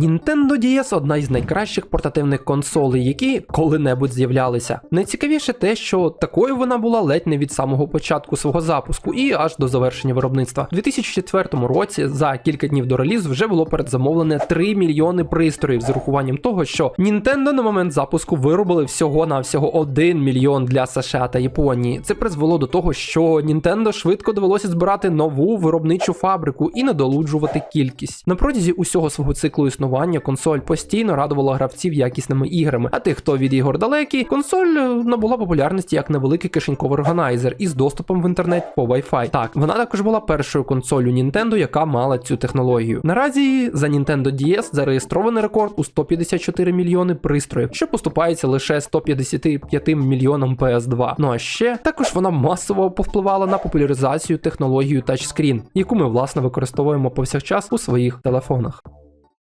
Nintendo DS одна із найкращих портативних консолей, які коли-небудь з'являлися. Найцікавіше те, що такою вона була ледь не від самого початку свого запуску і аж до завершення виробництва. У 2004 році за кілька днів до релізу вже було передзамовлене 3 мільйони пристроїв з урахуванням того, що Nintendo на момент запуску виробили всього на всього 1 мільйон для США та Японії. Це призвело до того, що Nintendo швидко довелося збирати нову виробничу фабрику і надолуджувати кількість. На протязі усього свого циклу існування консоль постійно радувала гравців якісними іграми. А тих, хто від ігор далекий, консоль е, набула популярності як невеликий кишеньковий органайзер із доступом в інтернет по Wi-Fi. Так, вона також була першою консолью Nintendo, яка мала цю технологію. Наразі за Nintendo DS зареєстрований рекорд у 154 мільйони пристроїв, що поступається лише 155 мільйонам PS2. Ну а ще також вона масово повпливала на популяризацію технологію тачскрін, яку ми власне використовуємо повсякчас у своїх телефонах.